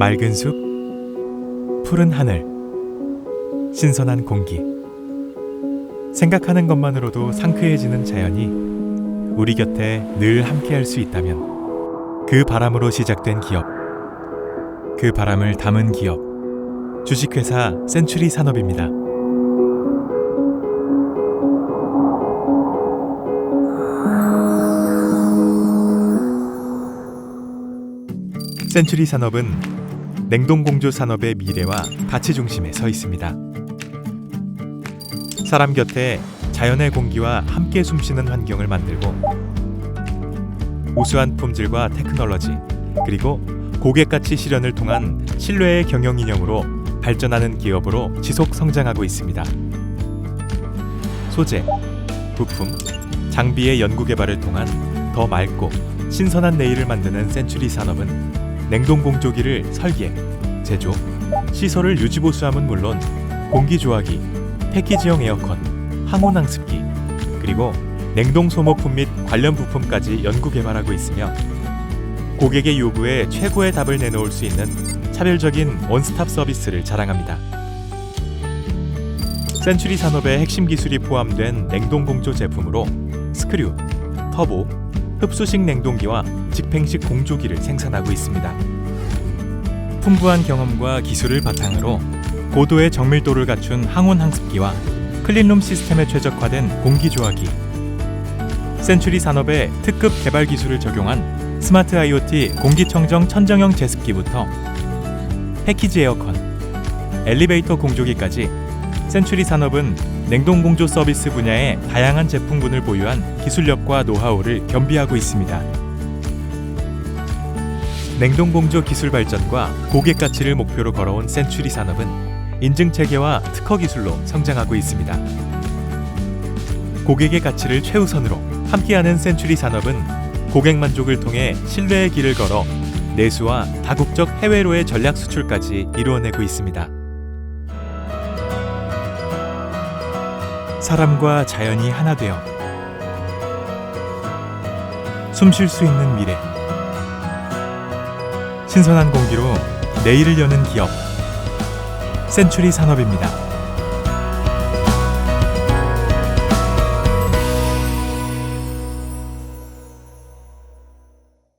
맑은 숲, 푸른 하늘, 신선한 공기. 생각하는 것만으로도 상쾌해지는 자연이 우리 곁에 늘 함께할 수 있다면 그 바람으로 시작된 기업, 그 바람을 담은 기업, 주식회사 센츄리 산업입니다. 센츄리 산업은 냉동 공조 산업의 미래와 가치 중심에 서 있습니다. 사람 곁에 자연의 공기와 함께 숨쉬는 환경을 만들고 우수한 품질과 테크놀로지 그리고 고객 가치 실현을 통한 신뢰의 경영 이념으로 발전하는 기업으로 지속 성장하고 있습니다. 소재, 부품, 장비의 연구 개발을 통한 더 맑고 신선한 내일을 만드는 센츄리 산업은 냉동 공조기를 설계, 제조, 시설을 유지 보수함은 물론 공기 조화기, 패키지형 에어컨, 항온 항습기, 그리고 냉동 소모품 및 관련 부품까지 연구 개발하고 있으며 고객의 요구에 최고의 답을 내놓을 수 있는 차별적인 원스톱 서비스를 자랑합니다. 센츄리 산업의 핵심 기술이 포함된 냉동 공조 제품으로 스크류, 터보, 흡수식 냉동기와 직팽식 공조기를 생산하고 있습니다. 풍부한 경험과 기술을 바탕으로 고도의 정밀도를 갖춘 항온 항습기와 클린룸 시스템에 최적화된 공기 조화기, 센츄리 산업의 특급 개발 기술을 적용한 스마트 IoT 공기청정 천정형 제습기부터 패키지 에어컨, 엘리베이터 공조기까지 센츄리 산업은 냉동 공조 서비스 분야의 다양한 제품군을 보유한 기술력과 노하우를 겸비하고 있습니다. 냉동 공조 기술 발전과 고객 가치를 목표로 걸어온 센츄리 산업은 인증 체계와 특허 기술로 성장하고 있습니다. 고객의 가치를 최우선으로 함께하는 센츄리 산업은 고객 만족을 통해 신뢰의 길을 걸어 내수와 다국적 해외로의 전략 수출까지 이루어내고 있습니다. 사람과 자연이 하나 되어 숨 쉴 수 있는 미래 신선한 공기로 내일을 여는 기업 센츄리 산업입니다.